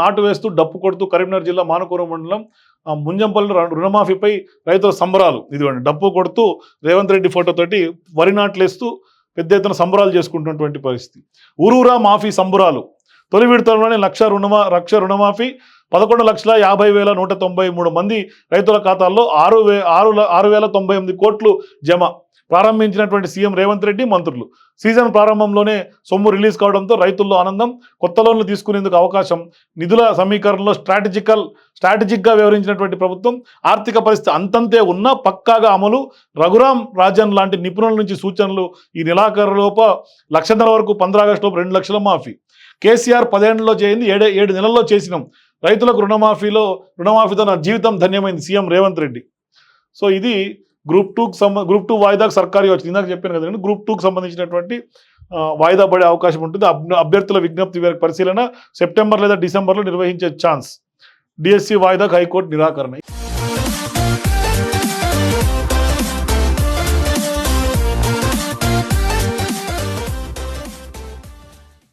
నాటు వేస్తూ డప్పు కొడుతూ కరీంనగర్ జిల్లా మానకూర మండలం ముంజంపల్లి రుణమాఫీపై రైతుల సంబరాలు. ఇదిగోండి డప్పు కొడుతూ రేవంత్ రెడ్డి ఫోటోతోటి వరి నాట్లేస్తూ పెద్ద ఎత్తున సంబరాలు చేసుకుంటున్నటువంటి పరిస్థితి. ఊరూరా మాఫీ సంబరాలు. తొలి విడతలోనే లక్ష రుణమా లక్ష రుణమాఫీ పదకొండు లక్షల యాభై వేల నూట తొంభై మూడు మంది రైతుల ఖాతాల్లో ఆరు వే ఆరు ఆరు వేల తొంభై ఎనిమిది కోట్లు జమ. ప్రారంభించినటువంటి సీఎం రేవంత్ రెడ్డి మంత్రులు. సీజన్ ప్రారంభంలోనే సొమ్ము రిలీజ్ కావడంతో రైతుల్లో ఆనందం కొత్త లోన్లు తీసుకునేందుకు అవకాశం. నిధుల సమీకరణలో స్ట్రాటజికల్ స్ట్రాటజిక్గా వ్యవహరించినటువంటి ప్రభుత్వం ఆర్థిక పరిస్థితి అంతంతే ఉన్నా పక్కాగా అమలు. రఘురాం రాజన్ లాంటి నిపుణుల నుంచి సూచనలు ఈ నెలాఖరులోప లక్షన్నర వరకు పంద్రాగస్టులోపు రెండు లక్షల మాఫీ. కేసీఆర్ పదిహేనులో చేయింది ఏడే ఏడు నెలల్లో చేసినాం. రైతులకు రుణమాఫీలో రుణమాఫీతో నా జీవితం ధన్యమైంది సీఎం రేవంత్ రెడ్డి. సో ఇది గ్రూప్ టూకి సంబ గ్రూప్ టూ వాయిదాకు సర్కారీ వచ్చింది ఇందాక చెప్పాను కదండి గ్రూప్ టూకి సంబంధించినటువంటి వాయిదా పడే అవకాశం ఉంటుంది. అభ్యర్థుల విజ్ఞప్తి మేరకు పరిశీలన సెప్టెంబర్ లేదా డిసెంబర్లో నిర్వహించే ఛాన్స్. డిఎస్సి వాయిదాకు హైకోర్టు నిరాకరణ.